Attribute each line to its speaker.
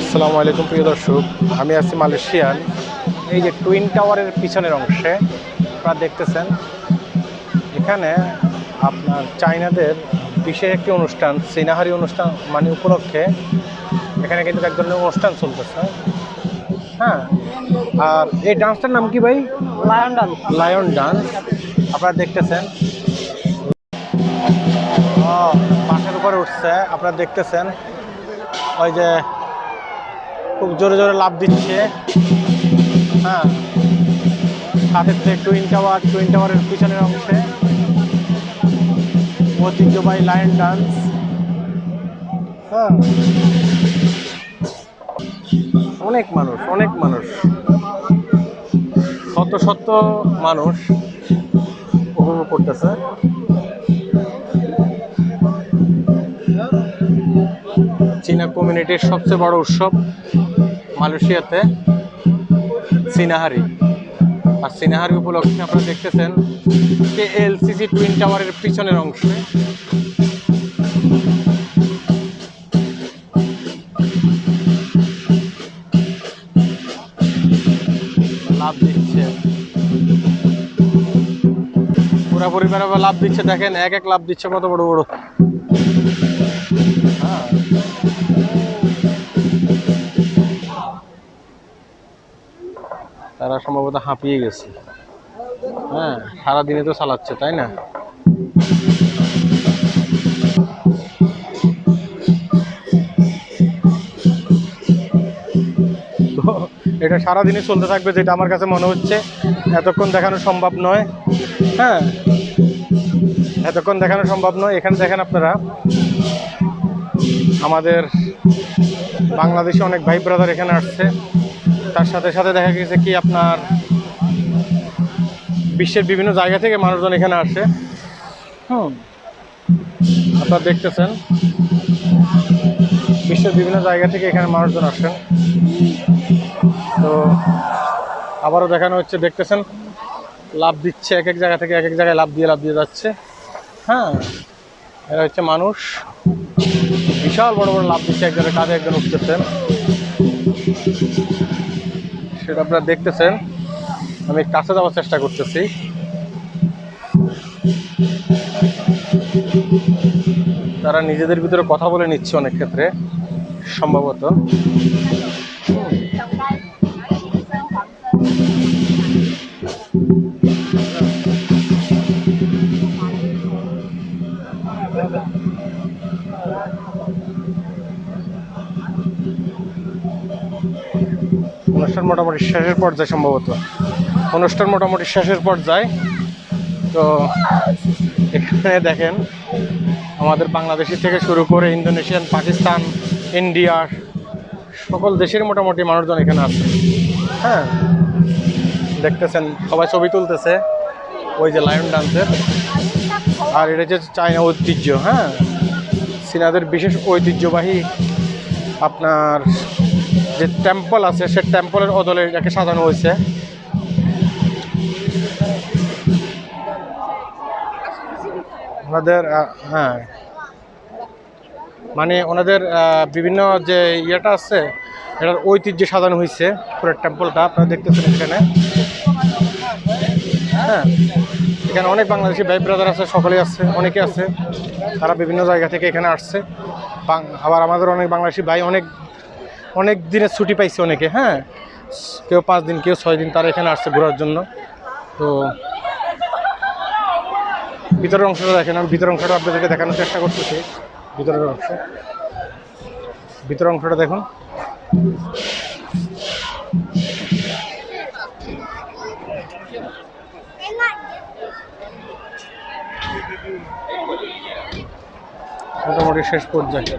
Speaker 1: আসসালামু আলাইকুম প্রিয় দর্শক। আমি আছি মালয়েশিয়ান। এই যে টুইন টাওয়ারের পিছনের অংশে আপনারা দেখতেছেন এখানে আপনার চাইনাদের বিশেষ একটি অনুষ্ঠান সিনাহারি অনুষ্ঠান মানে উপলক্ষে এখানে কিন্তু এক ধরনের অনুষ্ঠান চলতেছে। হ্যাঁ আর এই ডান্সটার নাম কি ভাই?
Speaker 2: লায়ন ডান্স
Speaker 1: লায়ন ডান্স আপনারা দেখতেছেন। পাশের উপরে উঠছে আপনারা দেখতেছেন ওই যে খুব জোরে জোরে লাভ দিচ্ছে। হ্যাঁ। থেকে টুইন টাওয়ার টুইন টাওয়ারের পিছনের অংশে। ঐতিহ্যবাহী লায়ন ডান্স হ্যাঁ। অনেক মানুষ অনেক মানুষ। শত শত মানুষ উপভোগ করতেছে। চীনা কমিউনিটির সবচেয়ে বড় উৎসব মালয়েশিয়াতে সিনাহারি আর সিনাহারি উপলক্ষে আপনারা দেখতেছেন কে এলসিসি টুইন টাওয়ারের পিছনের অংশে। লাভ দিচ্ছে। পুরা পরিবার লাভ দিচ্ছে, দেখেন, এক এক লাভ দিচ্ছে, কত বড় বড়। তারা সম্ভবত হাঁপিয়ে গেছে। হ্যাঁ সারাদিনে তো চালাচ্ছে, তাই না? এটা সারাদিনই চলতে থাকবে যেটা আমার কাছে মনে হচ্ছে। এতক্ষণ দেখানো সম্ভব নয়। হ্যাঁ এতক্ষণ দেখানো সম্ভব নয়। এখানে দেখেন আপনারা, আমাদের বাংলাদেশে অনেক ভাই ব্রাদার এখানে আসছে। তার সাথে সাথে দেখা গেছে কি আপনার বিশ্বের বিভিন্ন জায়গা থেকে মানুষজন এখানে আসে। হুম। আপনারা দেখতেছেন বিশ্বের বিভিন্ন জায়গা থেকে এখানে মানুষজন আসেন। তো আবারও দেখানো হচ্ছে দেখতেছেন লাভ দিচ্ছে এক এক জায়গা থেকে এক এক জায়গায় লাভ দিয়ে লাভ দিয়ে যাচ্ছে। হ্যাঁ এরা হচ্ছে মানুষ। বিশাল বড় বড় লাভ দিচ্ছে একজনের কাজে একজন উঠতেছেন। সেটা আপনারা দেখতেছেন। আমি কাছে যাওয়ার চেষ্টা করতেছি। তারা নিজেদের ভিতরে কথা বলে নিচ্ছে অনেক ক্ষেত্রে, সম্ভবত। অনুষ্ঠান মোটামুটি শেষের পর্যায়ে সম্ভবত। অনুষ্ঠান মোটামুটি শেষের পর্যায়ে। তো এখানে দেখেন, আমাদের বাংলাদেশি থেকে শুরু করে ইন্দোনেশিয়ান, পাকিস্তান ইন্ডিয়ার সকল দেশের মোটামুটি মানুষজন এখানে আছে। হ্যাঁ দেখতেছেন, সবাই ছবি তুলতেছে। ওই যে লায়ন ডান্সের আর এটা হচ্ছে চায়না ঐতিহ্য হ্যাঁ। চীনাদের বিশেষ ঐতিহ্যবাহী আপনার যে টেম্পল আছে, সে টেম্পলের অদলে এটাকে সাজানো হয়েছে। ওনাদের হ্যাঁ। মানে ওনাদের বিভিন্ন যে ইয়েটা আছে, এটার ঐতিহ্য সাজানো হয়েছে পুরো টেম্পলটা আপনারা দেখতেছেন এখানে। হ্যাঁ এখানে অনেক বাংলাদেশি ভাই ব্রাদার আছে, সকলেই আছে, অনেকে আছে। তারা বিভিন্ন জায়গা থেকে এখানে আসছে। আবার আমাদের অনেক বাংলাদেশি ভাই, অনেক অনেক দিনের ছুটি পাইছে অনেকে হ্যাঁ? কেউ পাঁচ দিন, কেউ ছয় দিন তারা এখানে আসছে ঘোরার জন্য। তো ভিতরের অংশটা দেখেন, আমি ভিতরের অংশটা আপনাদেরকে দেখানোর চেষ্টা করতেছি, ভিতরের অংশ। ভিতরের অংশটা দেখুন। মোটামুটি শেষ পর্যায়ে।